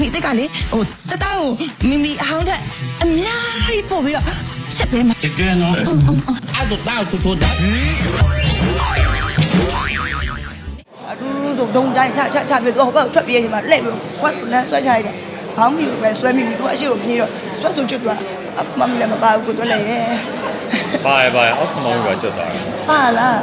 မိတက်ကလေဟိုတတောင်းကိုမိမိအဟောင်းတက်အများကြီးပို့ပြီးတော့ချက်ပေးမှာတကယ်နော်အဲ့တော့တောက်တူတာအထူးဆိုဒုံတိုင်းချချချပြီးတော့ဟိုဘက်ထွက်ပြေးနေမှာလှည့်ပြီးခွက်ဆိုလမ်းဆွဲချလိုက်တယ်ဘောင်းမီကိုပဲဆွဲမိပြီးသူအရှိကိုပြေးတော့ဆွဲဆိုကျွတ်သွားအခမမီလည်းမပါဘူးကိုတော့လည်း ရဲ့ပါရပါရအောက်ခံမောင်းပြီးပါကျွတ်သွားတယ်ပါလား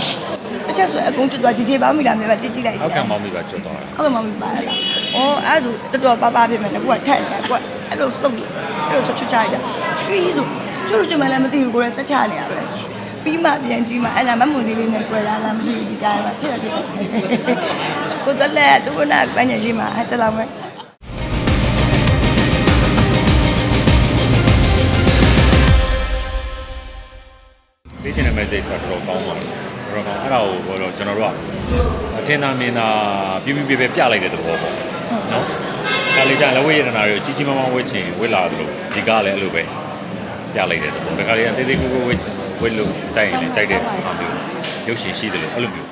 တစ်ချက်ဆွဲအကုန်ကျွတ်သွားជីជីဘောင်းမီလာမြဲပါကြည့်ကြည့်လိုက်အောက်ခံမောင်းပြီးပါကျွတ်သွားတယ်အောက်မှာမပါလား။အော်အဲ့ဆိုတော်တော်ပါပါပြင်မယ်ကွာထက်တယ်ကွာအဲ့လိုစုပ်တယ်အဲ့လိုဆိုချွတ်ချလိုက်တာရွှေဆိုကျိုးလို့ကျမလည်းမသိဘူးကိုယ်ဆက်ချနေရပဲပြီးမှပြန်ကြည့်မှအဲ့ဒါမမွန်လေးလေးနဲ့ကွယ်လာလားမသိဘူးဒီတိုင်းမှာထက်တယ်ကိုတလဲသူကနာပန်းညရှိမှာအချက်လောက်မယ် ပေးချင်တဲ့ message ကတော်တော်ကောင်းပါတယ်တော်တော်ကောင်းအဲ့ဒါကိုဘောတော့ကျွန်တော်တို့ကအထင်သာမြင်သာပြပြပြပြပြလိုက်တဲ့သဘောပေါ့နော်ကာလီကြလက်ဝဲရတနာတွေကိုကြီးကြီးမားမားဝဲချင်ဝဲလာတယ်လို့ဒီကားလည်းအဲ့လိုပဲပြလိုက်တဲ့သဘောဒါကားလေးကတေးသေးကိုကိုဝဲချင်ဝဲလို့ကြိုက်ရင်လည်းကြိုက်တဲ့အားမျိုးရုပ်ရှင်ရှိတယ်လို့အဲ့လိုမျိုး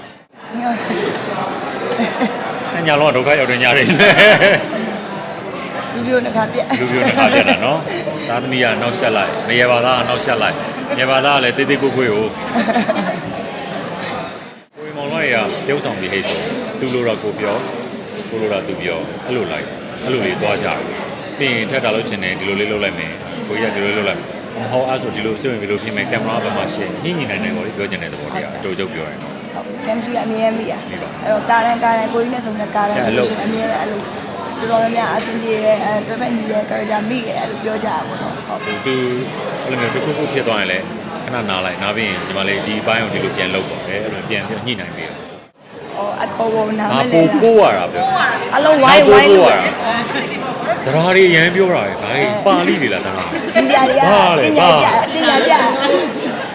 အညာလုံးကဒုက္ခရောက်တဲ့ညာတွေဗီဒီယိုတစ်ခါပြက်လူပြိုနှစ်ခါပြတ်တာနော် သားသမီးကနောက်ဆက်လိုက်နေရပါသားကနောက်ဆက်လိုက်နေပါသားကလည်းတေးသေးကိုကိုကိုကိုကိုမောင်လိုက်ရပြုံးဆောင်ပြီးဟဲ့ဆိုသူလိုတော့ကိုပြောကိုလိုတော့သူပြောအဲ့လိုလိုက်အဲ့လိုလေးသွားကြတယ်ပြီးရင်ထက်တာလို့ချင်တယ်ဒီလိုလေးလုပ်လိုက်မယ်ကိုကြီးကဒီလိုလေးလုပ်လိုက်မယ်ဟောအဲ့ဆိုဒီလိုစွင့်ပြီးလို့ဖြစ်မယ်ကင်မရာဘက်မှာရှင်းညှိညှိနိုင်နိုင်ကိုပြောချင်တဲ့သဘောတရားအတူတူပြောရင်ဟုတ်ကင်မစီအမြဲမိရအဲ့တော့ကာရန်ကာရန်ကိုကြီးနဲ့ဆုံတဲ့ကာရန်ဆိုလို့ရှိရင်အမြဲအဲ့လို တော်တော်များများအဆင်ပြေတယ်အဲတော်တော်ညီရဲ့ကာရန်မိရဲ့အဲ့လိုပြောကြတာပေါ့နော်ဟုတ်သူအဲ့လိုမျိုးတစ်ခုခုဖြစ်သွားရင်လည်းခဏနားလိုက်နားပြီးရင်ဒီမှာလေဒီဘိုင်းကိုဒီလိုပြန်လုပ်ပါပဲအဲ့လိုပြန်ပြီးညှိနိုင်ပြီဩအခေါ်ပေါ်နားငါမလဲပိုကိုးရတာပြောအလုံးဝိုင်းဝိုင်းလို့တရားတွေရမ်းပြောတာပဲဒါကြီးပါဠိတွေလားတရားပညာတွေကပညာပြပညာပြ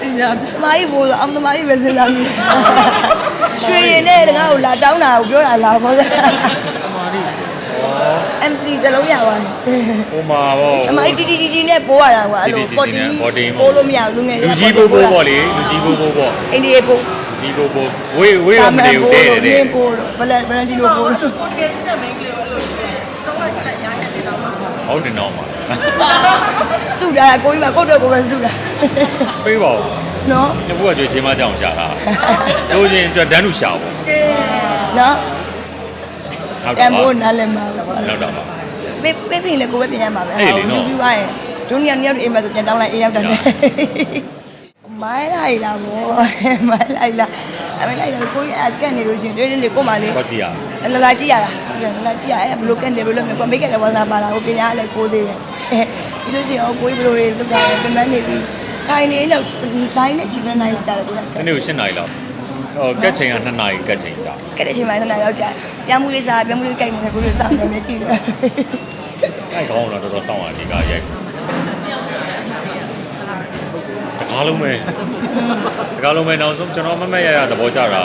ပညာမာရီဘိုးအမသမားကြီးပဲစဉ်းစားမိရွှေတွေနဲ့ငါ့ကိုလာတောင်းတာကိုပြောတာလားပေါ့ပါဠိ MC သလုံးရပါတယ်ဟိုမှာပေါ့အမတီတီတီတီနဲ့ပိုးရတာကွာအဲ့လိုပေါ်တီပိုးလို့မရဘူးလူငယ်လူကြီးဘိုးဘိုးပေါ့လေလူကြီးဘိုးဘိုးပေါ့အိန္ဒိယပိုးလူကြီးဘိုးဘိုးဝေးဝေးရမနေဘူးတဲ့တဲ့ပိုးဘလန်ဘလန်တီလိုပိုးဟုတ်တယ်နော်မှာစုတာကိုကြီးကကိုယ့်တော့ကိုယ်ပဲစုတာပေးပါဦးနော်ညဘုကကြွေချင်းမကြောင်ရှာတာတို့ချင်းအတွက်ဒန်းလူရှာပေါ့နော်ဟုတ်တတယ်န်ပါဖိုးနားလည်မှာ နောက်တော့ပါ ပေးပေးပြင်လေကိုပဲပြင်ရမှာပဲအေးလေနော်ပြီးသွားရင်ဒုညညအိမ်မှာဆိုပြန်တောင်းလိုက်အေးရောက်တယ်မိုင်းလိုက်လာဘောမိုင်းလိုက်လာအမေလိုက်လာကိုကြီးအကက်နေလို့ရှင်တွေ့တယ်လေကိုမလေးတော့ကြည့်ရလာလာကြည့်ရတာဟုတ်တယ်လာလာကြည့်ရအဲ့ဘလို့ကက်နေဘလို့မျိုးကိုမိတ်ကလည်းဝါသာပါလာကိုပညာလည်းကိုသေးတယ်ပြီးလို့ရှိရင်ကိုကြီးဘလို့တွေလုပ်တာလဲပြန်မနေပြီးထိုင်နေတော့ဒိုင်းနဲ့ချီမနိုင်ကြတယ်ကိုက ဒီနေ့ကို7နာရီလောက် ဟိုကက်ချိန်က2နာရီကက်ချိန်ကြာကက်တဲ့ချိန်မှလည်းရောက်ကြပြန်မှုလေးစားပြန်မှုလေးကြိုက်နေကိုလေးစားနေကြည့်တယ်အဲ့ကောင်းတော့တော်တော်စောင့်ရဒီကရိုက်တကားလုံးပဲတကားလုံးပဲနောက်ဆုံးကျွန်တော်မမက်ရရသဘောကျတာ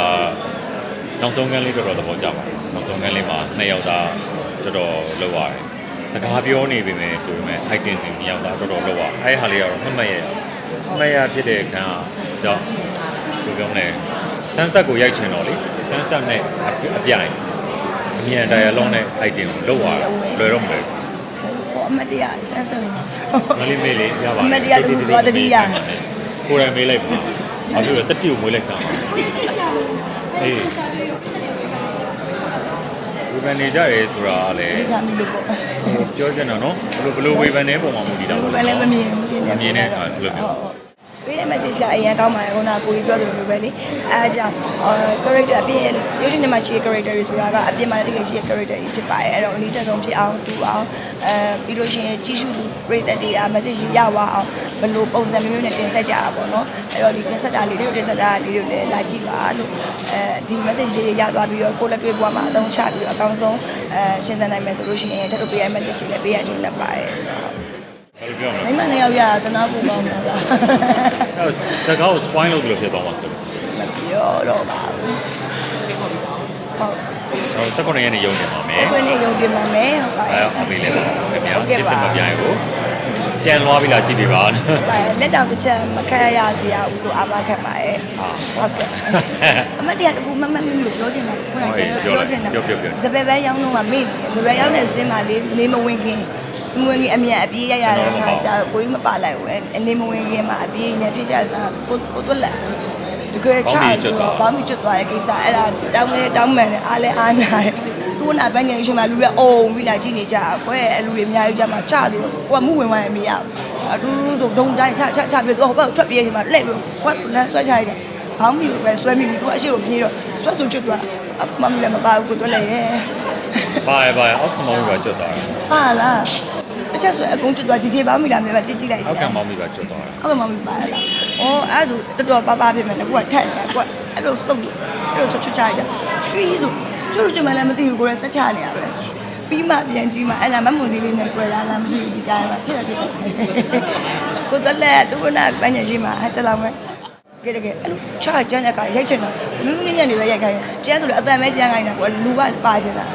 နောက်ဆုံးကန်းလေးတော်တော်သဘောကျပါတယ်နောက်ဆုံးကန်းလေးမှာနှစ်ယောက်သားတော်တော်လောက်ရတယ်စကားပြောနေပြီမယ်ဆိုပေမဲ့ item တွေနှစ်ယောက်သားတော်တော်လောက်ရအဲ့ဟာလေးကတော့မမက်ရရမမက်ရဖြစ်တဲ့ခန်းကတော့ဘယ်လိုပြောမလဲ ဆန်းဆက်ကိုရိုက်ချင်တော့လေဆန်းဆက်နဲ့အပြိုင်အမြန်တရားလုံးနဲ့ item ကိုလောက်ရလွယ်တော့မလွယ်ဘူးဟိုအမတရားဆန်းဆန်းမှာမလေးမေးလေးရပါအမတရားတစ်ခုသွားတတိယကိုယ်တိုင်မေးလိုက်ပါဘာဖြစ်လဲတက်တီကိုမွေးလိုက်စမ်းပါအေးဝေဖန်နေကြရဲဆိုတာကလည်းဒီထားမိလို့ပေါ့ပြောချင်တာနော်ဘယ်လိုဘယ်လိုဝေဖန်နေပုံမှာမူတည်တာပေါ့ဘယ်လည်းမမြင်ဘူးမမြင်တဲ့အခါဘယ်လိုပြောပေးတဲ့ message ကအရင်ကောင်းပါတယ်ခုနကကိုကြီးပြောသလိုမျိုးပဲလေအဲအကြောင်း character အပြင်ရုပ်ရှင်ထဲမှာရှိတဲ့ character တွေဆိုတာကအပြင်မှာတကယ်ရှိတဲ့ character တွေဖြစ်ပါတယ်အဲ့တော့အနည်းဆက်ဆုံးဖြစ်အောင်တူအောင်အဲပြီးလို့ရှိရင်ကြီးစုသူပရိသတ်တွေက message ရပါအောင်ဘယ်လိုပုံစံမျိုးမျိုးနဲ့တင်ဆက်ကြတာပေါ့နော်အဲ့တော့ဒီတင်ဆက်တာလေးတွေကိုတင်ဆက်တာလေးတွေလည်းလာကြည့်ပါလို့အဲဒီ message လေးတွေရသွားပြီးတော့ကိုယ်လက်တွေ့ဘဝမှာအသုံးချပြီးတော့အကောင်းဆုံးအဲရှင်းသနိုင်မယ်ဆိုလို့ရှိရင်ထပ်လို့ပေးရတဲ့ message တွေလည်းပေးရခြင်းတက်ပါတယ် ဘယ်လိုပြောမလဲမိမနှစ်ယောက်ရတာတနာဖို့ကောင်းတာလားအဲ့စကားကို spoil လုပ်လို့ဖြစ်သွားမှာဆိုမပြောတော့ပါဘူးဟုတ်ကျွန်တော်စက်ကွန်ရက်နေရုံနေပါမယ်အဲ့ခွင့်နဲ့ယုံကြည်ပါမယ်ဟုတ်ပါအဲရဲ့အားပေးလဲပါခင်ဗျာဟုတ်ကဲ့တစ်ပါမပြိုင်ဘူးပြန်လွားပြီးလာကြည့်ပေးပါလက်တောင်တစ်ချက်မခက်ရစရာဘူးလို့အာမခက်ပါရဲ့ဟာဟုတ်ကဲ့အမတရားတခုမမမလို့ပြောချင်တာခုနကကျန်ပြောချင်တာစပယ်ပဲရောင်းတော့ကမေ့စပယ်ရောင်းတဲ့စင်းမှာလေးနေမဝင်ခင် မဝင်ခင်အမြန်အပြေးရရတဲ့ခါကျကိုကြီးမပါလိုက်ဘူးအနေမဝင်ခင်မှာအပြေးညပြချတာကိုကိုတွက်လက်တကယ်ချာတော့ဘာမှကျွတ်သွားတဲ့ကိစ္စအဲ့ဒါတောင်းလဲတောင်းမှန်တယ်အားလဲအားနာတယ်သူကနာဘန်ငယ်ရှင်မှာလူတွေအုံပြီးလာကြည့်နေကြကွယ်အလူတွေအများကြီးကြမှာချဆိုတော့ကိုကမှုဝင်သွားရင်မရဘူးအတူတူဆိုဒုံတိုင်းချချချပြတော့ဟိုဘက်ထွက်ပြေးချင်မှာလက်ပြီးခွတ်လမ်းဆွဲချလိုက်တယ်ဘောင်းမီကိုပဲဆွဲမိပြီသူအရှိကိုပြေးတော့ဆွဲဆိုကျွတ်သွားအခမမလည်းမပါဘူးကိုတွက်လက်ရဲ့ပါရပါရအောက်ခံမောင်းပြီးပါကျွတ်သွားတယ်ပါလား တချက်ဆိုအကုန်ကျွတ်သွားကြည်ကြည်ဘောင်းမီလာမယ်ကြည်ကြည်လိုက်အောက်ခံမောင်းပြီးပါကျွတ်သွားတယ်ဟုတ်ကဲ့မမပါလား။အော်အဲ့ဆိုတော်တော်ပါပါဖြစ်မယ်ကွာထက်တယ်ကွာအဲ့လိုစုပ်လို့အဲ့လိုဆိုချွတ်ချလိုက်တာရွှေဆိုကျွတ်လို့ကျွတ်မှလည်းမသိဘူးကိုယ်ဆက်ချနေရပဲပြီးမှပြန်ကြည့်မှအဲ့ဒါမမွန်သေးလေးနဲ့ကွယ်လာလားမသိဘူးဒီတိုင်းမှာထက်တယ်ကိုတလက်သူကနာပန်းချင်ရှိမှအချက်လောက်မယ်ကဲတကယ်အဲ့လိုချာကျန်းတဲ့ကရိုက်ချင်တာနူးနူးညံ့နေပဲရိုက်ခိုင်းတယ်ကျန်းဆိုတော့အတန်ပဲကျန်းခိုင်းတာကွာလူကပါချင်တာ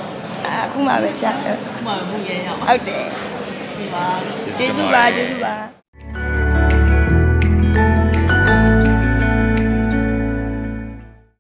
အခုမှပဲချာမှမမှုရဲရအောင်ဟုတ်တယ်ဒီပါ ကျေးဇူးပါကျေးဇူးပါ